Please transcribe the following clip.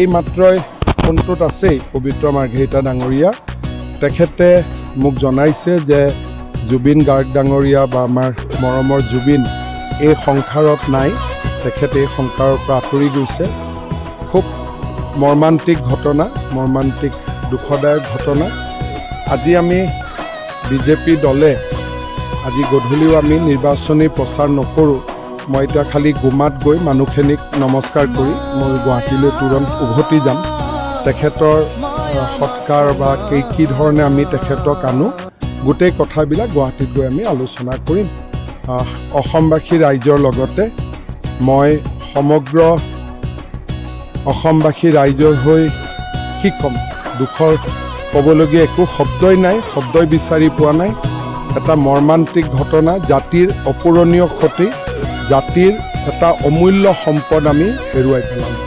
এই মাত্ৰই ফোনটোত আছেই পবিত্ৰ মাৰ্ঘেৰিটা ডাঙৰীয়া। তেখেতে মোক জনাইছে যে জুবিন গাৰ্গ ডাঙৰীয়া বা আমাৰ মৰমৰ জুবিন এই সংসাৰত নাই। তেখেতে এই সংসাৰৰ পৰা আঁতৰি গৈছে। খুব মৰ্মান্তিক ঘটনা মৰ্মান্তিক দুখদায়ক ঘটনা। আজি আমি বিজেপি দলে আজি গধূলিও আমি নিৰ্বাচনী প্ৰচাৰ নকৰোঁ। মই এতিয়া খালি গোমাত গৈ মানুহখিনিক নমস্কাৰ কৰি মই গুৱাহাটীলৈ তুৰন্ত উভতি যাম। তেখেতৰ সৎকাৰ বা কি কি ধৰণে আমি তেখেতক আনো গোটেই কথাবিলাক গুৱাহাটীত গৈ আমি আলোচনা কৰিম। অসমবাসী ৰাইজৰ লগতে মই সমগ্ৰ অসমবাসী ৰাইজৰ হৈ কি ক'ম? দুখৰ ক'বলগীয়া একো শব্দই নাই শব্দই বিচাৰি পোৱা নাই। এটা মৰ্মান্তিক ঘটনা জাতিৰ অপূৰণীয় ক্ষতি। জাতিৰ এটা অমূল্য সম্পদ আমি হেৰুৱাই পেলালোঁ